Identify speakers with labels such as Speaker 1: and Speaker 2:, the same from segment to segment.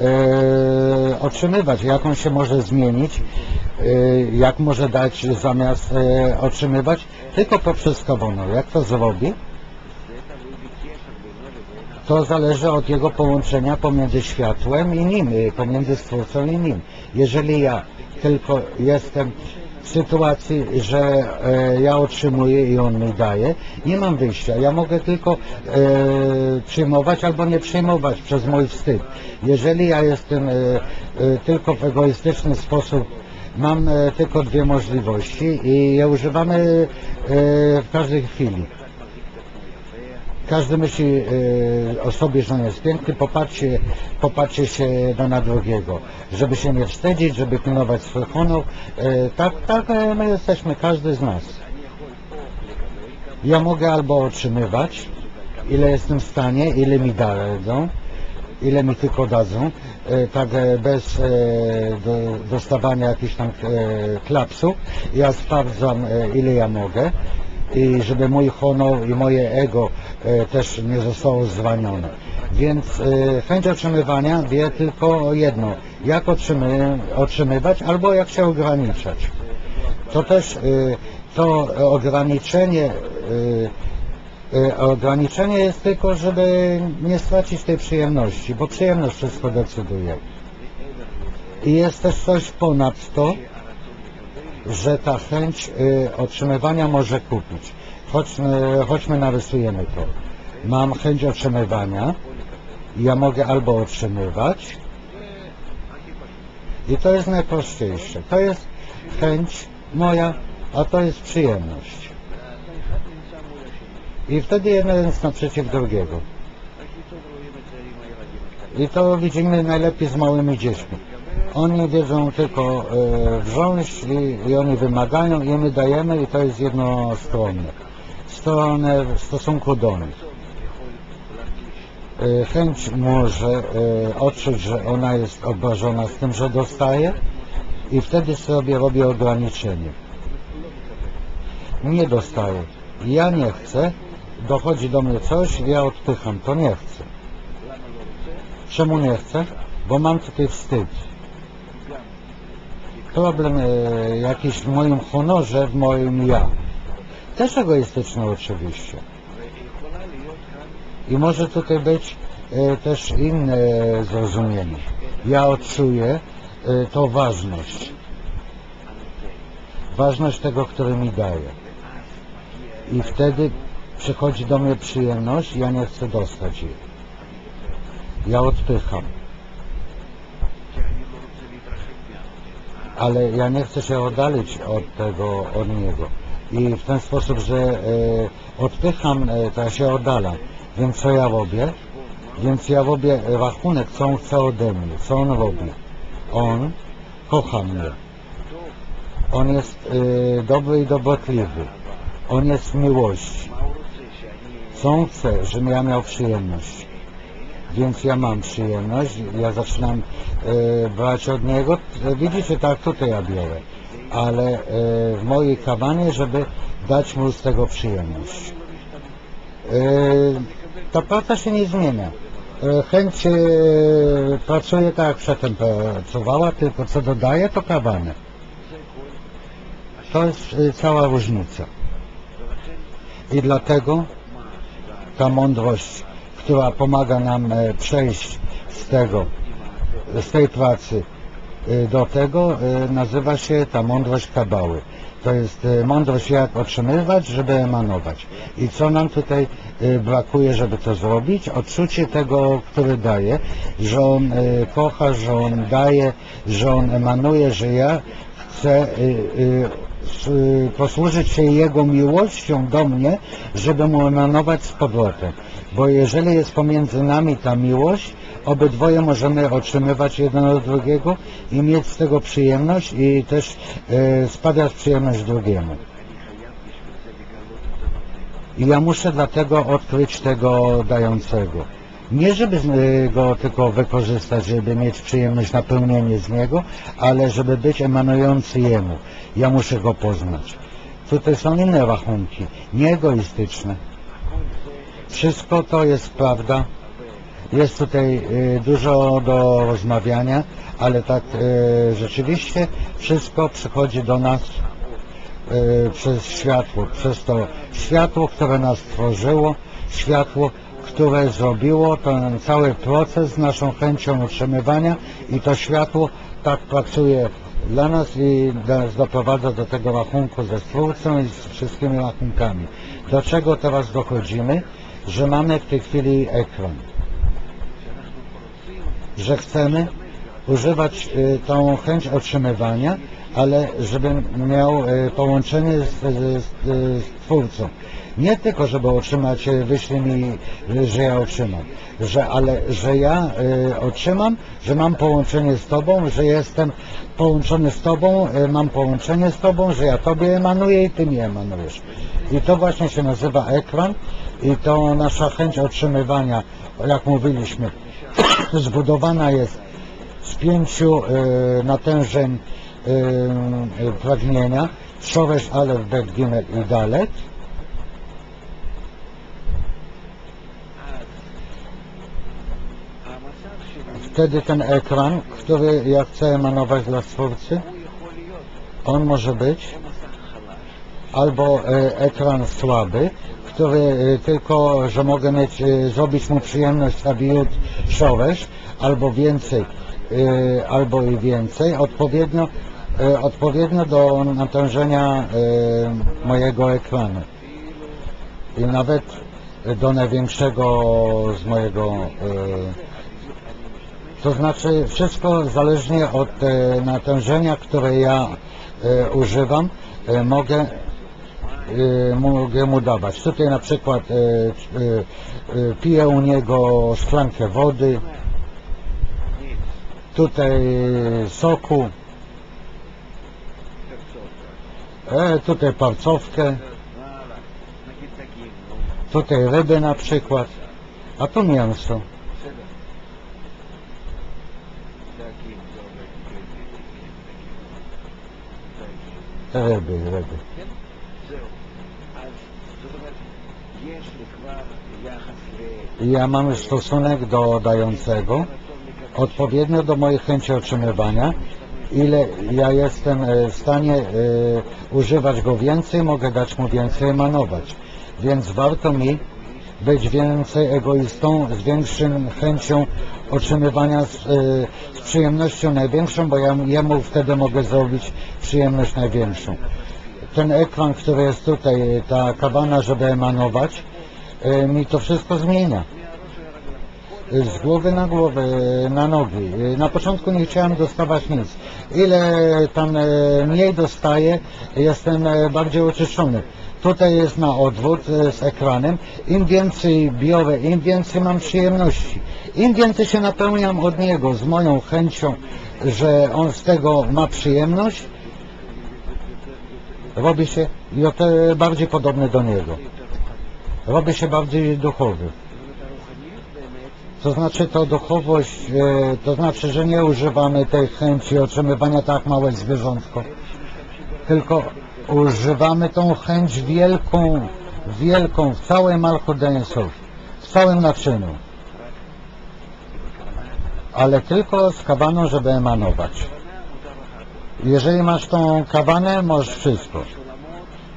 Speaker 1: e, otrzymywać, jak on się może zmienić, e, jak może dać zamiast e, otrzymywać, tylko poprzez kawono. Jak to zrobi? To zależy od jego połączenia pomiędzy światłem i nim, pomiędzy Stwórcą i nim. Jeżeli ja tylko jestem sytuacji, że e, ja otrzymuję i on mi daje, nie mam wyjścia. Ja mogę tylko e, przyjmować albo nie przyjmować przez mój wstyd. Jeżeli ja jestem e, e, tylko w egoistyczny sposób Mam e, tylko dwie możliwości i je używamy e, w każdej chwili. Każdy myśli e, o sobie, że on jest piękny, popatrzcie, popatrzcie się jeden na drugiego, żeby się nie wstydzić, żeby pilnować swój honor. E, tak, tak my jesteśmy, każdy z nas. Ja mogę albo otrzymywać, ile jestem w stanie, ile mi dadzą, ile mi tylko dadzą, e, tak bez do, dostawania jakichś tam klapsów. Ja sprawdzam, ile ja mogę i żeby mój honor i moje ego też nie zostało zwanione. Więc e, chęć otrzymywania wie tylko jedno, jak otrzymy, otrzymywać albo jak się ograniczać. To też e, to ograniczenie e, e, ograniczenie jest tylko, żeby nie stracić tej przyjemności, bo przyjemność wszystko decyduje. I jest też coś ponad to, że ta chęć y, otrzymywania może kupić. Chodźmy, chodźmy narysujemy to. Mam chęć otrzymywania, ja mogę albo otrzymywać i to jest najprościejsze. To jest chęć moja, a to jest przyjemność. I wtedy jeden jest naprzeciw drugiego. I to widzimy najlepiej z małymi dziećmi. Oni wiedzą tylko e, wziąć i, i oni wymagają i my dajemy i to jest jednostronne. Stronę w stosunku do nich. E, chęć może e, odczuć, że ona jest obrażona z tym, że dostaje i wtedy sobie robi ograniczenie. Nie dostaję. Ja nie chcę, dochodzi do mnie coś, ja odpycham, to nie chcę. Czemu nie chcę? Bo mam tutaj wstyd. Problem e, jakiś w moim honorze, w moim ja. Też egoistyczny oczywiście. I może tutaj być e, też inne zrozumienie. Ja odczuję e, to ważność. Ważność tego, który mi daje. I wtedy przychodzi do mnie przyjemność, ja nie chcę dostać jej. Ja odpycham. Ale ja nie chcę się oddalić od tego, od niego. I w ten sposób, że e, odpycham, e, to się oddalam. Więc co ja robię? Więc ja robię rachunek, co on chce ode mnie, co on robi. On kocha mnie. On jest e, dobry i dobrotliwy. On jest w miłości. Co on chce? Żebym ja miał przyjemność. Więc ja mam przyjemność, ja zaczynam e, brać od niego, e, widzicie, tak tutaj ja biorę, ale e, w mojej kawanie, żeby dać mu z tego przyjemność. E, ta praca się nie zmienia. E, chęć pracuje tak jak przedtem pracowała, tylko co dodaje, to kawane. To jest cała różnica. I dlatego ta mądrość, która pomaga nam przejść z tego, z tej pracy do tego, e, nazywa się ta mądrość kabały. To jest e, mądrość jak otrzymywać, żeby emanować. I co nam tutaj brakuje, żeby to zrobić? Odczucie tego, który daje, że on kocha, że on daje, że on emanuje, że ja chcę y, posłużyć się Jego miłością do mnie, żeby Mu emanować z powrotem. Bo jeżeli jest pomiędzy nami ta miłość, obydwoje możemy otrzymywać jeden od drugiego i mieć z tego przyjemność i też e, spadać przyjemność drugiemu. I ja muszę dlatego odkryć tego dającego. Nie żeby y, go tylko wykorzystać, żeby mieć przyjemność, napełnienie z niego, ale żeby być emanujący jemu. Ja muszę go poznać. Tutaj są inne rachunki, nie egoistyczne. Wszystko to jest prawda Jest tutaj y, dużo do rozmawiania, ale tak y, rzeczywiście wszystko przychodzi do nas y, przez światło, przez to światło, które nas stworzyło, światło, które zrobiło ten cały proces z naszą chęcią utrzymywania i to światło tak pracuje dla nas i nas doprowadza do tego rachunku ze Stwórcą i z wszystkimi rachunkami. Do czego teraz dochodzimy? Że mamy w tej chwili ekran. Że chcemy używać y, tą chęć otrzymywania, ale żebym miał y, połączenie z, z, z Twórcą. Nie tylko, żeby otrzymać, y, wyślij mi, że ja otrzymam, że, ale że ja otrzymam, że mam połączenie z Tobą, że jestem połączony z Tobą, mam połączenie z Tobą, że ja Tobie emanuję i Ty mi emanujesz. I to właśnie się nazywa ekran i to nasza chęć otrzymywania, jak mówiliśmy, zbudowana jest z pięciu y, natężeń y, y pragnienia, Szoresz, Alef, Bet, Gimel i Dalet. Wtedy ten ekran, który ja chcę emanować dla Stwórcy, on może być albo e, ekran słaby, który e, tylko, że mogę mieć, e, zrobić mu przyjemność abiut szoresz, albo więcej, e, albo i więcej, odpowiednio, odpowiednio do natężenia mojego ekranu. I nawet do największego z mojego to znaczy wszystko zależnie od natężenia, które ja używam, mogę, mogę mu dawać. Tutaj na przykład y, y, piję u niego szklankę wody, tutaj soku, e, tutaj
Speaker 2: palcówkę,
Speaker 1: tutaj ryby na przykład, a tu mięso. Ryby, ryby. Ja mam stosunek do dającego, odpowiednio do mojej chęci otrzymywania. Ile ja jestem e, w stanie e, używać go więcej, mogę dać mu więcej emanować. Więc warto mi być więcej egoistą, z większym chęcią otrzymywania z, e, z przyjemnością największą, bo ja jemu wtedy mogę zrobić przyjemność największą. Ten ekran, który jest tutaj, ta kawana, żeby emanować, E, mi to wszystko zmienia. Z głowy na głowę, e, na nogi. E, na początku nie chciałem dostawać nic. Ile tam mniej dostaję, jestem bardziej oczyszczony. Tutaj jest na odwrót z ekranem. Im więcej biorę, im więcej mam przyjemności. Im więcej się napełniam od niego z moją chęcią, że on z tego ma przyjemność, robi się bardziej podobny do niego. Robi się bardziej duchowy. To znaczy to duchowość, e, to znaczy, że nie używamy tej chęci otrzymywania tak małe zwierzątko, tylko używamy tą chęć wielką, wielką w całej Malchudensów, w całym naczyniu, ale tylko z kabaną, żeby emanować. Jeżeli masz tą kabanę, możesz wszystko.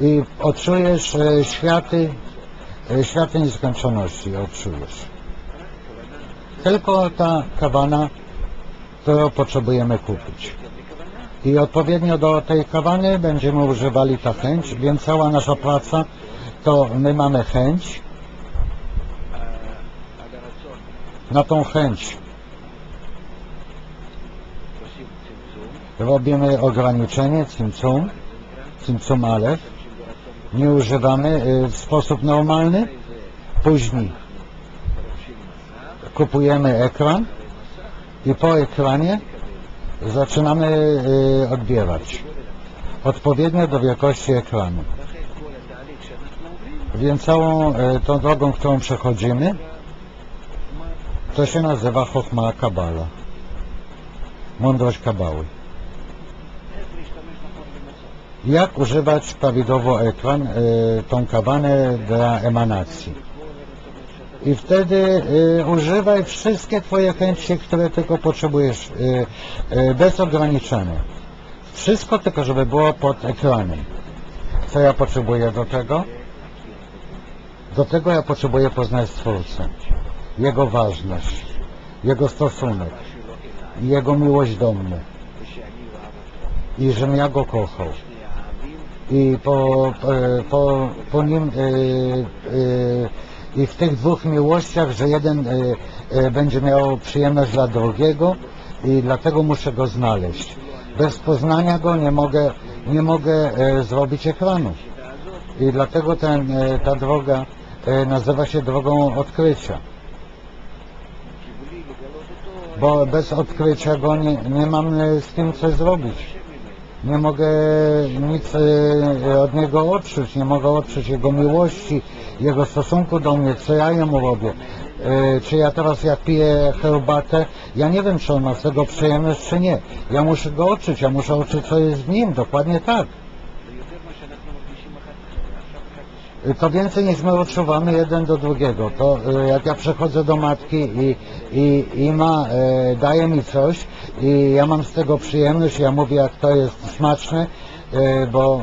Speaker 1: I odczujesz e, światy, E, światy nieskończoności odczujesz. Tylko ta kawana, którą potrzebujemy kupić. I odpowiednio do tej kawany będziemy używali ta chęć, więc cała nasza praca to my mamy chęć na tą chęć robimy ograniczenie, cimcum, cimcum alef nie używamy y, w sposób normalny. Później kupujemy ekran i po ekranie zaczynamy y, odbierać odpowiednio do wielkości ekranu. Więc całą y, tą drogą, którą przechodzimy, to się nazywa Chochma Kabala. Mądrość Kabały jak używać prawidłowo ekran, e, tą kabanę dla emanacji. I wtedy e, używaj wszystkie Twoje chęci, które tylko potrzebujesz, e, bez ograniczenia. Wszystko tylko, żeby było pod ekranem. Co ja potrzebuję do tego? Do tego ja potrzebuję poznać Stwórcę, Jego ważność, Jego stosunek, Jego miłość do mnie i żebym ja Go kochał i po, po, po nim e, e, i w tych dwóch miłościach, że jeden e, będzie miał przyjemność dla drugiego i dlatego muszę go znaleźć. Bez poznania go nie mogę, nie mogę zrobić ekranu. I dlatego ten, ta droga nazywa się drogą odkrycia. Bo bez odkrycia go nie, nie mamy z tym co zrobić nie mogę nic e, od niego otrzeć, nie mogę otrzeć jego miłości, jego stosunku do mnie, co ja jemu robię. E, czy ja teraz jak piję herbatę, ja nie wiem czy on ma z tego przyjemność czy nie. Ja muszę go oczyć, ja muszę oczyć co jest w nim, dokładnie tak. To więcej niż my odczuwamy jeden do drugiego. To e, jak ja przechodzę do matki i, i, i ma, e, daje mi coś i ja mam z tego przyjemność, ja mówię jak to jest smaczne, bo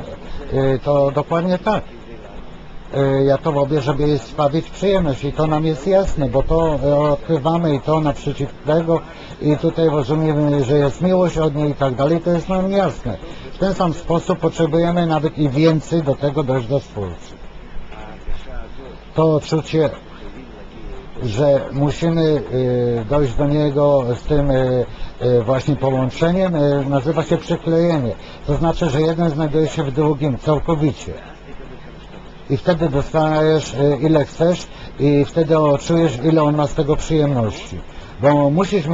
Speaker 1: to dokładnie tak. Ja to robię, żeby jej sprawić przyjemność i to nam jest jasne, bo to odkrywamy i to naprzeciw tego i tutaj rozumiemy, że jest miłość od niej i tak dalej, to jest nam jasne. W ten sam sposób potrzebujemy nawet i więcej do tego dojść do Stwórcy to odczucie, że musimy y, dojść do niego z tym y, y, właśnie połączeniem, nazywa się przyklejenie. To znaczy, że jeden znajduje się w drugim całkowicie. I wtedy dostajesz ile chcesz i wtedy czujesz ile on ma z tego przyjemności. Bo musisz